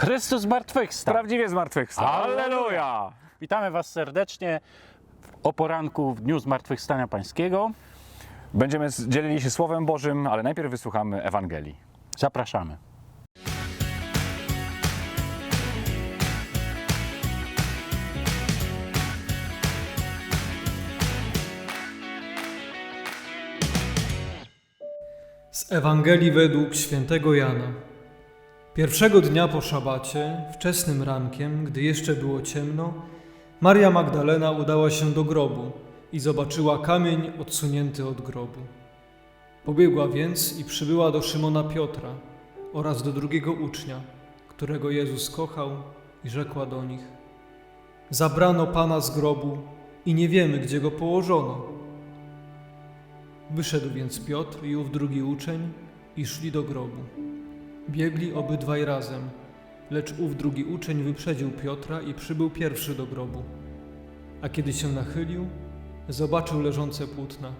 Chrystus zmartwychwstał. Prawdziwie zmartwychwstał. Alleluja! Witamy Was serdecznie o poranku w Dniu Zmartwychwstania Pańskiego. Będziemy dzielili się Słowem Bożym, ale najpierw wysłuchamy Ewangelii. Zapraszamy. Z Ewangelii według świętego Jana. Pierwszego dnia po szabacie, wczesnym rankiem, gdy jeszcze było ciemno, Maria Magdalena udała się do grobu i zobaczyła kamień odsunięty od grobu. Pobiegła więc i przybyła do Szymona Piotra oraz do drugiego ucznia, którego Jezus kochał i rzekła do nich: Zabrano Pana z grobu i nie wiemy, gdzie go położono. Wyszedł więc Piotr i ów drugi uczeń i szli do grobu. Biegli obydwaj razem, lecz ów drugi uczeń wyprzedził Piotra i przybył pierwszy do grobu. A kiedy się nachylił, zobaczył leżące płótna,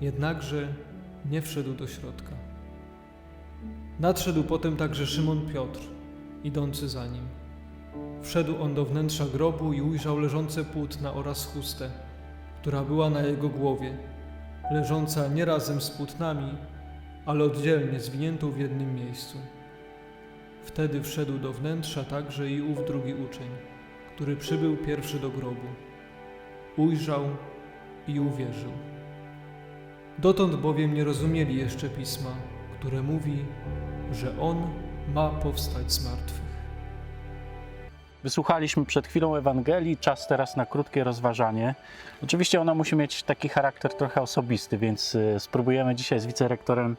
jednakże nie wszedł do środka. Nadszedł potem także Szymon Piotr, idący za nim. Wszedł on do wnętrza grobu i ujrzał leżące płótna oraz chustę, która była na jego głowie leżąca nie razem z płótnami, ale oddzielnie zwiniętą w jednym miejscu. Wtedy wszedł do wnętrza także i ów drugi uczeń, który przybył pierwszy do grobu. Ujrzał i uwierzył. Dotąd bowiem nie rozumieli jeszcze pisma, które mówi, że on ma powstać z martwych. Wysłuchaliśmy przed chwilą Ewangelii, czas teraz na krótkie rozważanie. Oczywiście ona musi mieć taki charakter trochę osobisty, więc y, spróbujemy dzisiaj z wicerektorem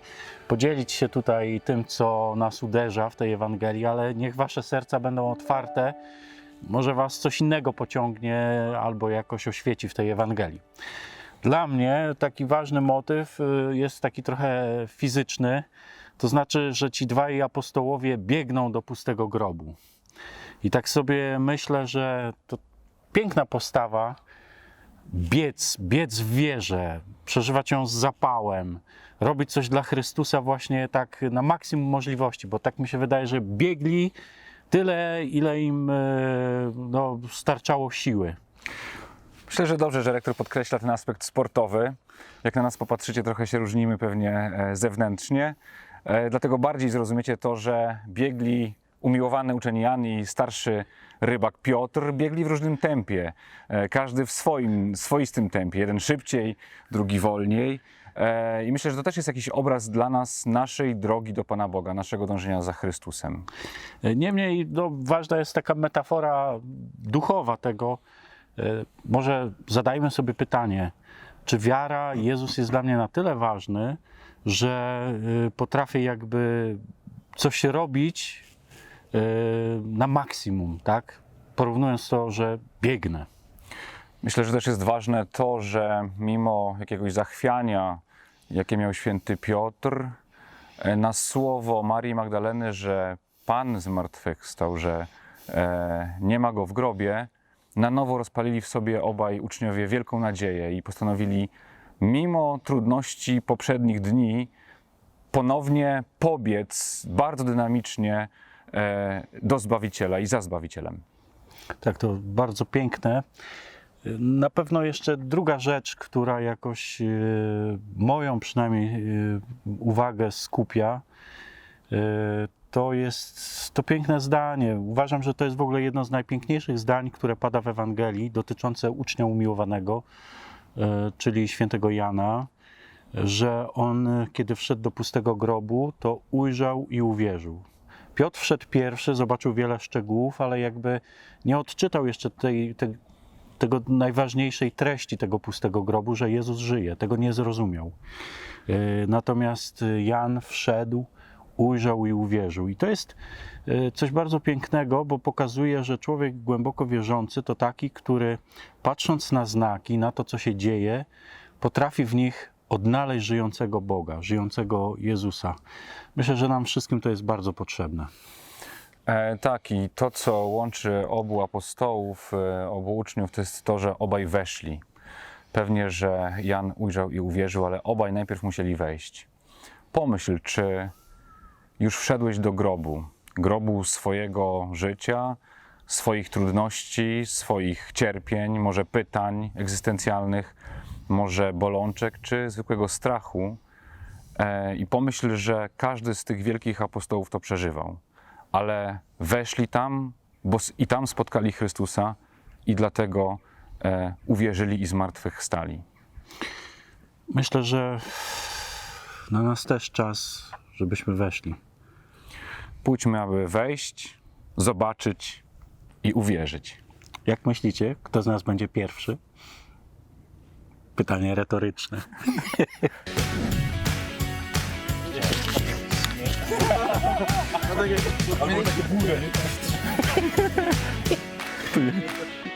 podzielić się tutaj tym, co nas uderza w tej Ewangelii, ale niech Wasze serca będą otwarte. Może Was coś innego pociągnie albo jakoś oświeci w tej Ewangelii. Dla mnie taki ważny motyw y, jest taki trochę fizyczny, to znaczy, że ci dwaj apostołowie biegną do pustego grobu. I tak sobie myślę, że to piękna postawa, biec, biec w wierze, przeżywać ją z zapałem, robić coś dla Chrystusa właśnie tak na maksimum możliwości, bo tak mi się wydaje, że biegli tyle, ile im e, no, starczało siły. Myślę, że dobrze, że rektor podkreśla ten aspekt sportowy. Jak na nas popatrzycie, trochę się różnimy pewnie e, zewnętrznie. E, Dlatego bardziej zrozumiecie to, że biegli umiłowany uczeń Jan i starszy rybak Piotr biegli w różnym tempie. E, Każdy w swoim, swoistym tempie. Jeden szybciej, drugi wolniej. E, I myślę, że to też jest jakiś obraz dla nas naszej drogi do Pana Boga, naszego dążenia za Chrystusem. Niemniej no, ważna jest taka metafora duchowa tego. E, Może zadajmy sobie pytanie, czy wiara Jezus jest dla mnie na tyle ważny, że e, potrafię jakby coś robić e, na maksimum, tak? Porównując to, że biegnę. Myślę, że też jest ważne to, że mimo jakiegoś zachwiania, jakie miał święty Piotr, e, na słowo Marii Magdaleny, że Pan zmartwychwstał, że e, nie ma go w grobie, na nowo rozpalili w sobie obaj uczniowie wielką nadzieję i postanowili, mimo trudności poprzednich dni, ponownie pobiec bardzo dynamicznie do Zbawiciela i za Zbawicielem. Tak, to bardzo piękne. Na pewno jeszcze druga rzecz, która jakoś e, moją przynajmniej e, uwagę skupia, e, to jest to piękne zdanie. Uważam, że to jest w ogóle jedno z najpiękniejszych zdań, które pada w Ewangelii, dotyczące ucznia umiłowanego, e, czyli świętego Jana, że on, e, kiedy wszedł do pustego grobu, to ujrzał i uwierzył. Piotr wszedł pierwszy, zobaczył wiele szczegółów, ale jakby nie odczytał jeszcze tej, tej, tego najważniejszej treści tego pustego grobu, że Jezus żyje. Tego nie zrozumiał. E, Natomiast Jan wszedł, ujrzał i uwierzył. I to jest e, coś bardzo pięknego, bo pokazuje, że człowiek głęboko wierzący to taki, który patrząc na znaki, na to, co się dzieje, potrafi w nich odnaleźć żyjącego Boga, żyjącego Jezusa. Myślę, że nam wszystkim to jest bardzo potrzebne. E, tak, i to, co łączy obu apostołów, e, obu uczniów, to jest to, że obaj weszli. Pewnie, że Jan ujrzał i uwierzył, ale obaj najpierw musieli wejść. Pomyśl, czy już wszedłeś do grobu, grobu swojego życia, swoich trudności, swoich cierpień, może pytań egzystencjalnych, może bolączek czy zwykłego strachu. E, I pomyśl, że każdy z tych wielkich apostołów to przeżywał, ale weszli tam bo i tam spotkali Chrystusa i dlatego e, uwierzyli i zmartwychwstali. Myślę, że na nas też czas, żebyśmy weszli. Pójdźmy, aby wejść, zobaczyć i uwierzyć. Jak myślicie, kto z nas będzie pierwszy? Pytanie retoryczne.